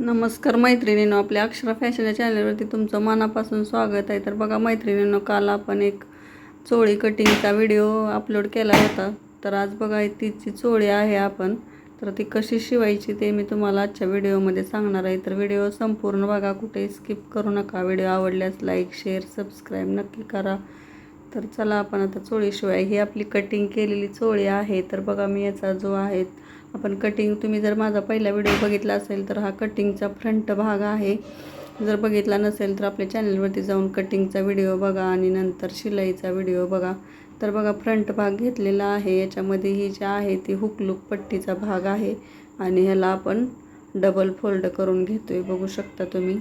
नमस्कार मैत्रिणींनो आपल्या अक्षरा फॅशन या चॅनलवरती तुमचं मनापासून स्वागत आहे. तर बघा मैत्रिणींनो काल आपण एक चोळी कटिंगचा व्हिडिओ अपलोड केला होता. तर आज बघा तिची चोळी आहे आपण. तर ती कशी शिवायची ते मी तुम्हाला आजच्या व्हिडिओमध्ये सांगणार आहे. तर व्हिडिओ संपूर्ण बघा कुठे स्किप करू नका. व्हिडिओ आवडल्यास लाईक शेअर सबस्क्राईब नक्की करा. तर चला आपण आता चोळी शिवाय ही आपली कटिंग केलेली चोळी आहे. तर बघा मी याचा जो आहे आपण कटिंग तुम्ही जर माझा पहिला व्हिडिओ बघितला असेल तर हा कटिंगचा फ्रंट भाग आहे. जर बघितला नसेल तर आपल्या चॅनलवरती जाऊन कटिंगचा व्हिडिओ बघा आणि नंतर शिलाईचा व्हिडिओ बघा. तर बघा फ्रंट भाग घेतलेला आहे. याच्यामध्ये ही जी आहे ती हुकलूक पट्टीचा भाग आहे. आणि ह्याला आपण डबल फोल्ड करून घेतो आहे बघू शकता तुम्ही.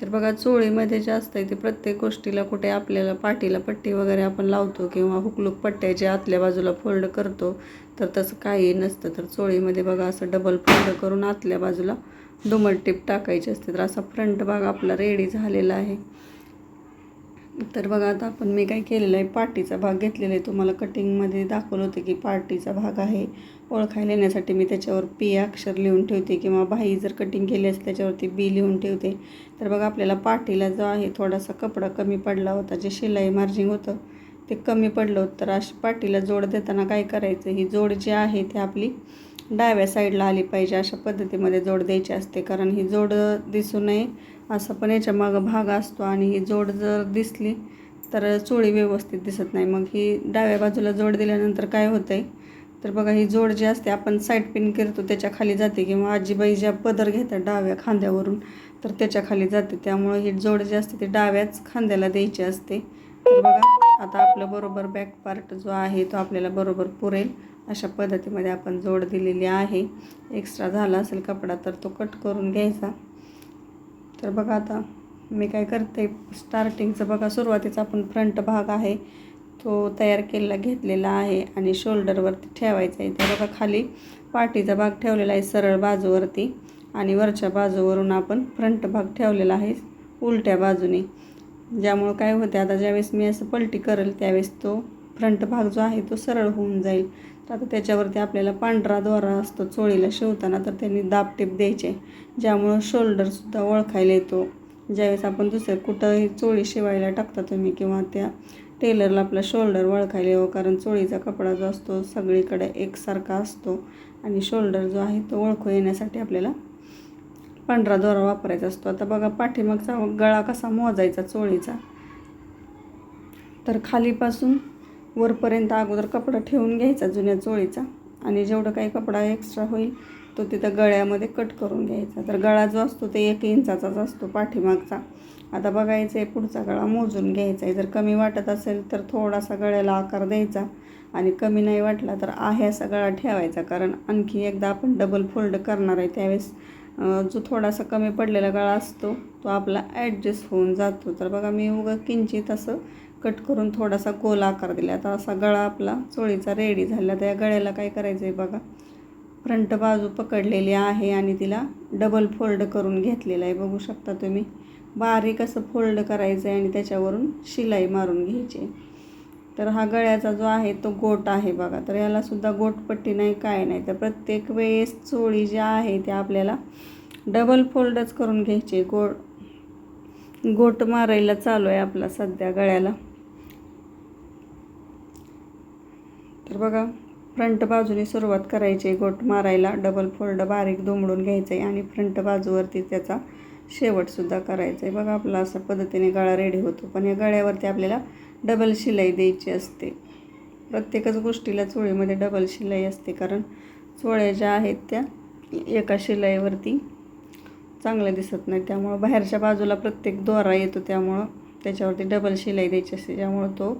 तर बघा चोळीमध्ये जे असतं ते प्रत्येक गोष्टीला कुठे आपल्याला पाठीला पट्टी वगैरे आपण लावतो किंवा हुकलूक पट्ट्याच्या आतल्या बाजूला फोल्ड करतो तर तसं काही नसतं. तर चोळीमध्ये बघा असं डबल फोल्ड करून आतल्या बाजूला दुमट टिप टाकायची असते. तर असा फ्रंट भाग आपला रेडी झालेला आहे. तर बघा आता आपण मी काय केलेलं आहे पार्टीचा भाग घेतलेला आहे. तुम्हाला कटिंगमध्ये दाखवलं होतं की पार्टीचा भाग आहे. ओळखायला येण्यासाठी मी त्याच्यावर पी अक्षर लिहून ठेवते किंवा बाई जर कटिंग केली असेल त्याच्यावरती बी लिहून ठेवते. तर बघा आपल्याला पाटीला जो आहे थोडासा कपडा कमी पडला होता जे शिलाई मार्जिंग होतं ते कमी पडलं होतं. तर अशी पाटीला जोड देताना काय करायचं? ही जोड जी आहे ती आपली डाव्या साईडला आली पाहिजे अशा पद्धतीमध्ये जोड द्यायची असते. कारण ही जोड दिसू नये असं पण याच्या मागं भाग असतो आणि ही जोड जर दिसली तर चोळी व्यवस्थित दिसत नाही. मग ही डाव्या बाजूला जोड दिल्यानंतर काय होतं आहे तर बघा ही जोड जी असते आपण साईड पिन करतो त्याच्याखाली जाते किंवा आजीबाई ज्या पदर घेतात डाव्या खांद्यावरून तर त्याच्याखाली जाते. त्यामुळे ही जोड जी असते ती डाव्याच खांद्याला द्यायची असते. तर बघा आता आपलं बरोबर बॅक पार्ट जो आहे तो आपल्याला बरोबर पुरेल. अशा पद्धतीमध्ये आपण जोड दिलेली आहे. एक्स्ट्रा झाला असेल कपडा तर तो कट करून घ्यायचा. तर बघा आता मी काय करते स्टार्टिंगचं बघा सुरुवातीचा आपण फ्रंट भाग आहे तो तयार केलेला घेतलेला आहे आणि शोल्डरवरती ठेवायचा आहे. तर बघा खाली पाठीचा भाग ठेवलेला आहे सरळ बाजूवरती आणि वरच्या बाजूवरून आपण फ्रंट भाग ठेवलेला आहे उलट्या बाजूने. ज्यामुळं काय होते आता ज्यावेळेस मी असं पलटी करेल त्यावेळेस तो फ्रंट भाग जो आहे तो सरळ होऊन जाईल. तर आता त्याच्यावरती आपल्याला पांढरा दोरा असतो चोळीला शिवताना तर त्यांनी दाबटेप द्यायचे. ज्यामुळं शोल्डरसुद्धा ओळखायला येतो. ज्यावेळेस आपण दुसरं कुठंही चोळी शिवायला टाकता तुम्ही किंवा त्या टेलरला आपला शोल्डर ओळखायला येऊ कारण चोळीचा कपडा जो असतो सगळीकडे एकसारखा असतो. आणि शोल्डर जो आहे तो ओळखू येण्यासाठी आपल्याला पांढरा दोरा वापरायचा असतो. आता बघा पाठीमागचा गळा कसा मोजायचा चोळीचा. तर खालीपासून वरपर्यंत अगोदर कपडा ठेवून घ्यायचा जुन्या चोळीचा. आणि जेवढं काही कपडा एक्स्ट्रा होईल तो तिथं गळ्यामध्ये कट करून घ्यायचा. तर गळा जो असतो ते एक इंचाचाच असतो पाठीमागचा. आता बघायचं आहे पुढचा गळा मोजून घ्यायचा आहे जर कमी वाटत असेल तर थोडासा गळ्याला आकार द्यायचा. आणि कमी नाही वाटला तर आहे असा गळा ठेवायचा. कारण आणखी एकदा आपण डबल फोल्ड करणार आहे त्यावेळेस. जो थोडासा कमी पडलेला गळा असतो तो आपला ॲडजस्ट होऊन जातो. तर बघा मी उगा किंचित असं कट करून थोडासा गोल आकार दिला. आता असा गळा आपला चोळीचा रेडी झाला. तर या गळ्याला काय करायचं आहे बघा फ्रंट बाजू पकडलेली आहे आणि तिला डबल फोल्ड करून घेतलेला आहे. बघू शकता तुम्ही बारीक असं फोल्ड करायचं आहे आणि त्याच्यावरून शिलाई मारून घ्यायची तर हा गळ्याचा जो आहे तो गोट आहे बघा. तर यालासुद्धा गोटपट्टी नाही काय नाही. तर प्रत्येक वेळेस चोळी ज्या आहे त्या आपल्याला डबल फोल्डच करून घ्यायची. गोट गोट मारायला चालू आहे आपला सध्या गळ्याला. तर बघा फ्रंट बाजूने सुरुवात करायची आहे. गोट मारायला डबल फोल्ड बारीक दुमडून घ्यायचं आहे आणि फ्रंट बाजूवरती त्याचा शेवटसुद्धा करायचा आहे बघा आपला असा पद्धतीने गळा रेडी होतो. पण या गळ्यावरती आपल्याला डबल शिलाई द्यायची असते. प्रत्येकच गोष्टीला चोळीमध्ये डबल शिलाई असते. कारण चोळ्या ज्या आहेत त्या एका शिलाईवरती चांगल्या दिसत नाही त्यामुळं बाहेरच्या बाजूला प्रत्येक दोरा येतो. त्यामुळं त्याच्यावरती डबल शिलाई द्यायची असते. त्यामुळं तो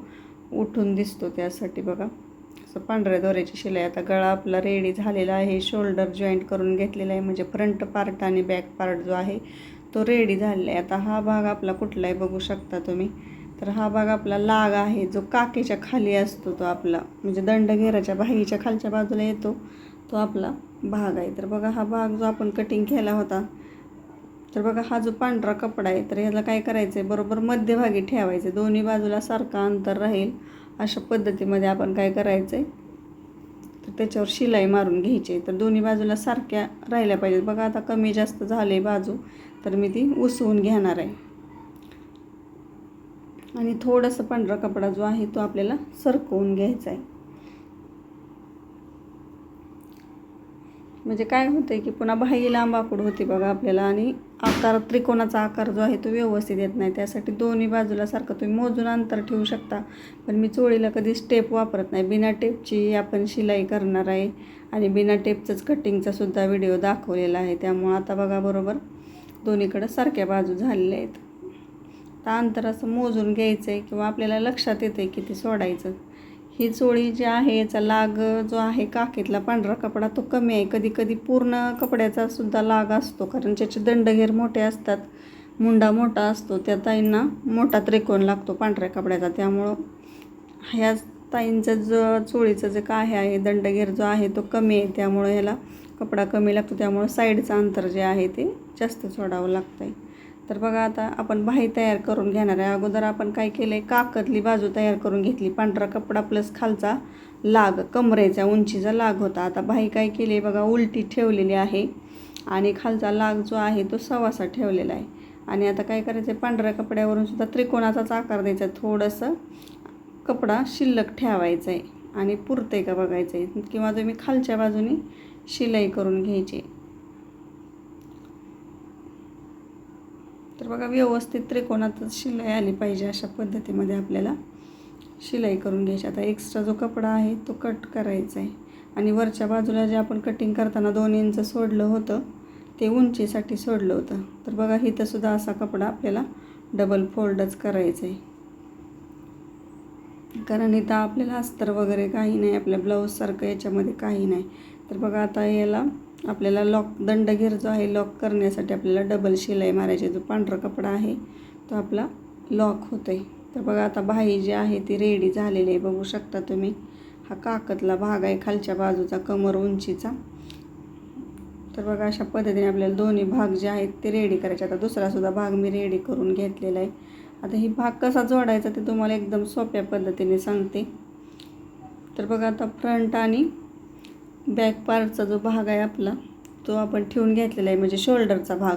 उठून दिसतो त्यासाठी. बघा असं पांढऱ्या दोऱ्याची शिलाई. आता गळा आपला रेडी झालेला आहे. शोल्डर जॉईंट करून घेतलेला आहे. म्हणजे फ्रंट पार्ट आणि बॅक पार्ट जो आहे तो रेडी झालेला आहे. आता हा भाग आपला कुठलाही बघू शकता तुम्ही. तर हा भाग आपला लाग आहे. जो काकेच्या खाली असतो तो आपला. म्हणजे दंडघेराच्या बाहीच्या खालच्या बाजूला येतो तो आपला भाग आहे. तर बघा हा भाग जो आपण कटिंग केला होता. तर बघा हा जो पांढरा कपडा आहे तर ह्याला काय करायचं आहे बरोबर मध्यभागी ठेवायचं दोन्ही बाजूला सारखं अंतर राहील. अशा पद्धतीमध्ये आपण काय करायचं आहे तर त्याच्यावर शिलाई मारून घ्यायची. आहे तर दोन्ही बाजूला सारख्या राहिल्या पाहिजेत. बघा आता कमी जास्त झाले बाजू. तर मी ती उसवून घेणार आहे. आणि थोडंसं पांढरा कपडा जो आहे तो आपल्याला सरकवून घ्यायचा आहे. म्हणजे काय होतं आहे की पुन्हा बाही लांब आकूड होते बघा आपल्याला आणि आकार त्रिकोणाचा आकार जो आहे तो व्यवस्थित येत नाही. त्यासाठी दोन्ही बाजूला सारखं तुम्ही मोजून अंतर ठेवू शकता. पण मी चोळीला कधी स्टेप वापरत नाही. बिना टेपची आपण शिलाई करणार आहे. आणि बिना टेपचंच कटिंगचा सुद्धा व्हिडिओ दाखवलेला आहे. त्यामुळं आता बघा बरोबर दोन्हीकडं सारख्या बाजू झालेल्या आहेत. तर अंतर असं मोजून घ्यायचं आहे किंवा आपल्याला लक्षात येतं आहे किती सोडायचं. ही चोळी जी आहे याचा लाग जो आहे काकीतला पांढरा कपडा तो कमी आहे. कधी कधी पूर्ण कपड्याचा सुद्धा लाग असतो कारण त्याचे दंडघेर मोठे असतात मुंडा मोठा असतो त्या ताईंना मोठा त्रिकोण लागतो पांढऱ्या कपड्याचा. त्यामुळं ह्या ताईंचं जो चोळीचं जे काय आहे दंडघेर जो आहे तो कमी आहे. त्यामुळं ह्याला कपडा कमी लागतो त्यामुळं साईडचं अंतर जे आहे ते जास्त सोडावं लागतं आहे तर बघा आता आपण बाही तयार करून घेणार आहे अगोदर आपण काय केलं आहे काकतली बाजू तयार करून घेतली. पांढरा कपडा प्लस खालचा लाग कमरेचा उंचीचा लाग होता. आता बाही काय केली आहे बघा उलटी ठेवलेली आहे आणि खालचा लाग जो आहे तो सवासा ठेवलेला आहे. आणि आता काय करायचं आहे पांढऱ्या कपड्यावरून सुद्धा त्रिकोणाचाच आकार द्यायचा. आहे थोडंसं कपडा शिल्लक ठेवायचा आहे आणि पुरते का बघायचं आहे किंवा तुम्ही खालच्या बाजूने शिलाई करून घ्यायची. तर बघा व्यवस्थित त्रिकोणातच शिलाई आली पाहिजे अशा पद्धतीमध्ये आपल्याला शिलाई करून घ्यायची. आता एक्स्ट्रा जो कपडा आहे तो कट करायचा आहे. आणि वरच्या बाजूला जे आपण कटिंग करताना दोन इंच सोडलं होतं ते उंचीसाठी सोडलं होतं. तर बघा इथंसुद्धा असा कपडा आपल्याला डबल फोल्डच करायचा आहे. कारण इथं आपल्याला अस्तर वगैरे काही नाही आपल्या ब्लाऊजसारखं याच्यामध्ये काही नाही. तर बघा आता याला आपल्याला लॉक दंडघेर जो आहे लॉक करण्यासाठी आपल्याला डबल शिलाई मारायची जो पांढरा कपडा आहे तो आपला लॉक होतो आहे तर बघा आता बाही जी आहे ती रेडी झालेली आहे. बघू शकता तुम्ही हा काकतला भाग आहे खालच्या बाजूचा कमर उंचीचा. तर बघा अशा पद्धतीने आपल्याला दोन्ही भाग जे आहेत ते रेडी करायचे. आता दुसरासुद्धा भाग मी रेडी करून घेतलेला आहे. आता ही भाग कसा जोडायचा ते तुम्हाला एकदम सोप्या पद्धतीने सांगते. तर बघा आता फ्रंट आणि बॅक पार्टचा जो भाग आहे आपला तो आपण ठेवून घेतलेला आहे म्हणजे शोल्डरचा भाग.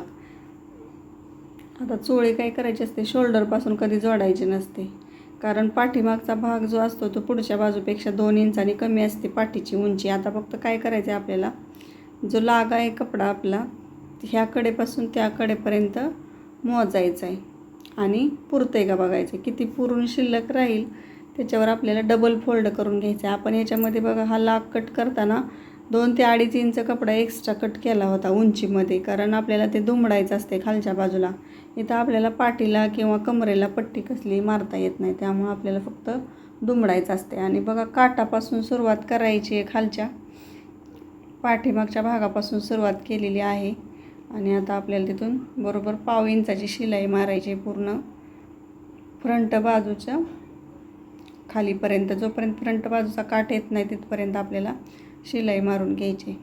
आता चोळी काय करायची असते? शोल्डरपासून कधी जोडायची नसते. कारण पाठीमागचा भाग जो असतो तो पुढच्या बाजूपेक्षा दोन इंचांनी कमी असते पाठीची उंची. आता फक्त काय करायचं आहे आपल्याला? जो लाग आहे कपडा आपला ह्या कडेपासून त्या कडेपर्यंत मोजायचा आहे आणि पुरतं आहे का बघायचं किती पुरून शिल्लक राहील त्याच्यावर आपल्याला डबल फोल्ड करून घ्यायचं आहे. आपण याच्यामध्ये बघा हा लाग कट करताना दोन ते अडीच इंच कपडा एक्स्ट्रा कट केला होता उंचीमध्ये कारण आपल्याला ते दुमडायचं असते खालच्या बाजूला. इथं आपल्याला पाठीला किंवा कमरेला पट्टी कसली मारता येत नाही त्यामुळं आपल्याला फक्त दुमडायचं असते. आणि बघा काटापासून सुरुवात करायची आहे खालच्या पाठीमागच्या भागापासून सुरुवात केलेली आहे. आणि आता आपल्याला तिथून बरोबर पाव इंचाची शिलाई मारायची पूर्ण. फ्रंट बाजूच्या खालीपर्यंत जोपर्यंत फ्रंट बाजूचा काठ येत नाही तिथपर्यंत आपल्याला शिलाई मारून घ्यायची.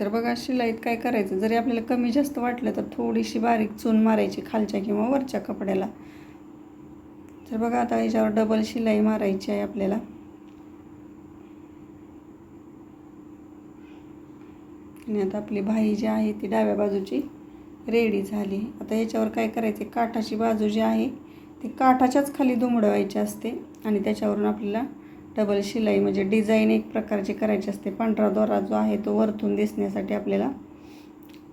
तर बघा शिलाईत काय करायचं? जरी आपल्याला कमी जास्त वाटलं तर थोडीशी बारीक चून मारायची खालच्या किंवा वरच्या कपड्याला. तर बघा आता याच्यावर डबल शिलाई मारायची आहे आपल्याला. आणि आता आपली भाई जी आहे ती डाव्या बाजूची रेडी झाली. आता याच्यावर काय करायचे? काठाची बाजू जी आहे ती काठाच्याच खाली दुमडवायची असते आणि त्याच्यावरून आपल्याला डबल शिलाई म्हणजे डिझाईन एक प्रकारची करायची असते. पांढरा दोरा जो आहे तो वरतून दिसण्यासाठी आपल्याला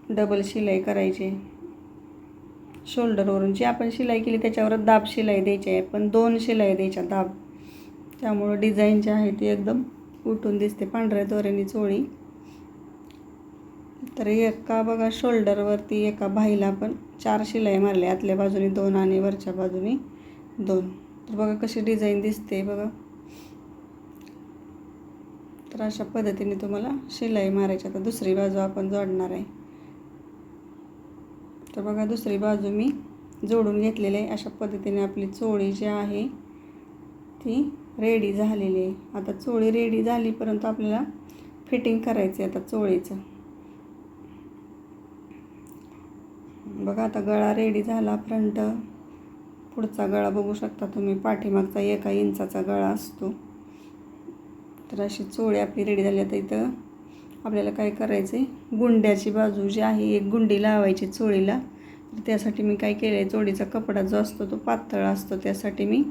डबल शिलाई करायची. शोल्डरवरून जी आपण शिलाई केली त्याच्यावर दाब शिलाई द्यायची आहे पण दोन शिलाई द्यायच्या दाब. त्यामुळं डिझाईन जी आहे ती एकदम उठून दिसते. पांढऱ्या दोऱ्याने चोळी. तर एका बघा शोल्डरवरती एका भाईला पण चार शिलाई मारल्या. आतल्या बाजूने दोन आणि वरच्या बाजूने दोन. तर बघा कशी डिझाईन दिसते बघा. तर अशा पद्धतीने तुम्हाला शिलाई मारायची. आता दुसरी बाजू आपण जोडणार आहे. तर बघा दुसरी बाजू मी जोडून घेतलेली आहे. अशा पद्धतीने आपली चोळी जी आहे ती रेडी झालेली आहे. आता चोळी रेडी झाली परंतु आपल्याला फिटिंग करायचं आहे आता चोळीचं. बघा आता गळा रेडी झाला फ्रंट पुढचा गळा बघू शकता तुम्ही. पाठीमागचा एका इंचाचा गळा असतो. तर अशी चोळी आपली रेडी झाली. आता इथं आपल्याला काय करायचं आहे गुंड्याची बाजू जी आहे एक गुंडी लावायची चोळीला. तर त्यासाठी मी काय केलं आहे चोळीचा कपडा जो असतो तो पातळ असतो. त्यासाठी मी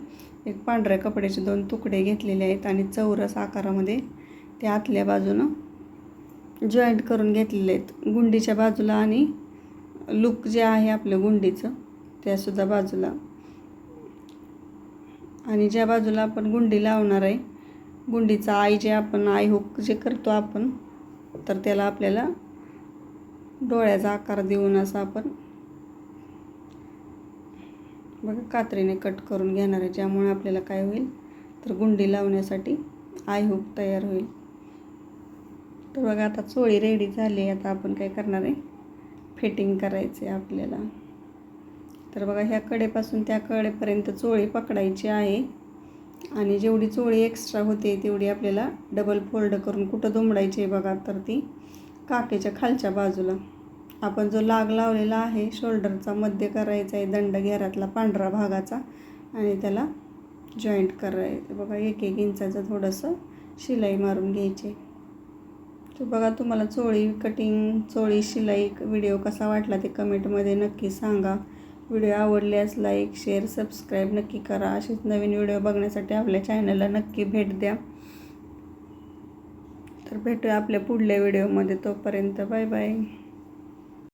एक पांढऱ्या कपड्याचे दोन तुकडे घेतलेले आहेत आणि चौरस आकारामध्ये ते आतल्या बाजूनं जॉईंट करून घेतलेले आहेत. गुंडीच्या बाजूला आणि लुक जे आहे आपलं गुंडीचं त्यासुद्धा बाजूला. आणि ज्या बाजूला आपण गुंडी लावणार आहे गुंडीचा आई जे आपण आई हुक जे करतो आपण तर त्याला आपल्याला डोळ्याचा आकार देऊन असं आपण बघा कात्रीने कट करून घेणार आहे. ज्यामुळे आपल्याला काय होईल? तर गुंडी लावण्यासाठी आय हुक तयार होईल. तर बघा आता चोळी रेडी झाली आता आपण काय करणार आहे? फिटिंग करायचे आपल्याला. तर बघा ह्या कडेपासून त्या कडेपर्यंत चोळी पकडायची आहे. आणि जेवढी चोळी एक्स्ट्रा होते तेवढी आपल्याला डबल फोल्ड करून कुठं दुमडायची आहे बघा तर ती काकेच्या खालच्या बाजूला. आपण जो लाग लावलेला आहे शोल्डरचा मध्य करायचा आहे दंड घेरातला पांढरा भागाचा आणि त्याला जॉईंट करायचं बघा एक एक इंचाचं थोडंसं शिलाई मारून घ्यायची तर बघा तुम्हाला चोळी कटिंग चोळी शिलाई व्हिडिओ कसा वाटला ते कमेंटमध्ये नक्की सांगा. व्हिडिओ आवडल्यास लाईक शेअर सबस्क्राईब नक्की करा. असेच नवीन व्हिडिओ बघण्यासाठी आपल्या चॅनलला नक्की भेट द्या. तर भेटूया आपल्या पुढल्या व्हिडिओमध्ये तोपर्यंत बाय बाय